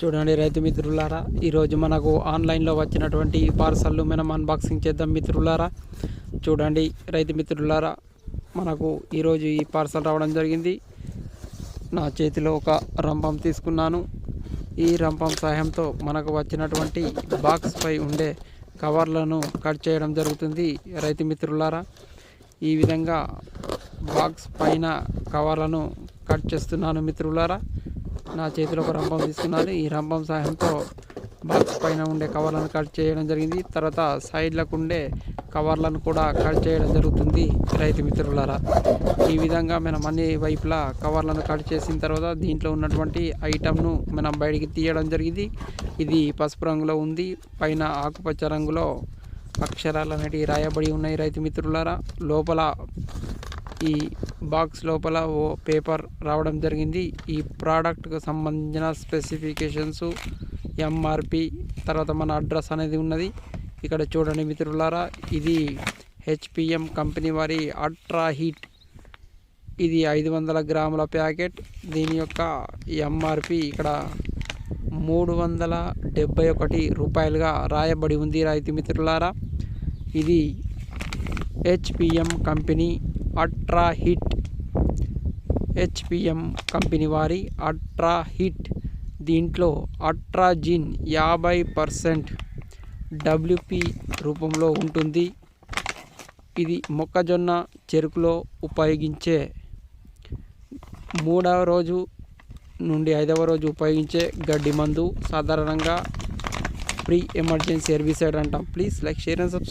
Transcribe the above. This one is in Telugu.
చూడండి రైతు మిత్రులారా ఈరోజు మనకు ఆన్లైన్లో వచ్చినటువంటి పార్సల్లు మనం అన్బాక్సింగ్ చేద్దాం మిత్రులారా. చూడండి రైతు మిత్రులారా మనకు ఈరోజు ఈ పార్సల్ రావడం జరిగింది. నా చేతిలో ఒక రంపం తీసుకున్నాను. ఈ రంపం సహాయంతో మనకు వచ్చినటువంటి బాక్స్ పై ఉండే కవర్లను కట్ చేయడం జరుగుతుంది రైతు మిత్రులారా. ఈ విధంగా బాక్స్ పైన కవర్లను కట్ చేస్తున్నాను మిత్రులారా. నా చేతిలో ఒక రంపం తీసుకున్నారు ఈ రంపం సహాయంతో బాక్స్ పైన ఉండే కవర్లను కట్ చేయడం జరిగింది. తర్వాత సైడ్లకు ఉండే కవర్లను కూడా కట్ చేయడం జరుగుతుంది. రైతు మిత్రులారా ఈ విధంగా మనం అన్ని వైపులా కవర్లను కట్ చేసిన తర్వాత దీంట్లో ఉన్నటువంటి ఐటమ్ను మనం బయటికి తీయడం జరిగింది. ఇది పసుపు రంగులో ఉంది. పైన ఆకుపచ్చ రంగులో అక్షరాలు అనేటివి రాయబడి ఉన్నాయి రైతు మిత్రులారా. లోపల ఈ బాక్స్ లోపల ఓ పేపర్ రావడం జరిగింది. ఈ ప్రోడక్ట్కు సంబంధించిన స్పెసిఫికేషన్స్ ఎంఆర్పి తర్వాత మన అడ్రస్ అనేది ఉన్నది. ఇక్కడ చూడండి మిత్రులారా ఇది హెచ్పిఎం కంపెనీ వారి అల్ట్రా హీట్ ఇది ఐదు వందల గ్రాముల ప్యాకెట్. దీని యొక్క ఎంఆర్పి ఇక్కడ మూడు వందల డెబ్బై ఒకటి రూపాయలుగా రాయబడి ఉంది రైతు మిత్రులారా. ఇది HPM company ultra hit. HPM company వారి అల్ట్రా హిట్. దీంట్లో అల్ట్రాజిన్ యాభై పర్సెంట్ డబ్ల్యూపి రూపంలో ఉంటుంది. ఇది మొక్కజొన్న చెరుకులో ఉపయోగించే మూడవ రోజు నుండి ఐదవ రోజు ఉపయోగించే గడ్డి మందు. సాధారణంగా ప్రీ ఎమర్జెన్సీ హెర్బిసైడ్ అంటాం. Please like share and subscribe.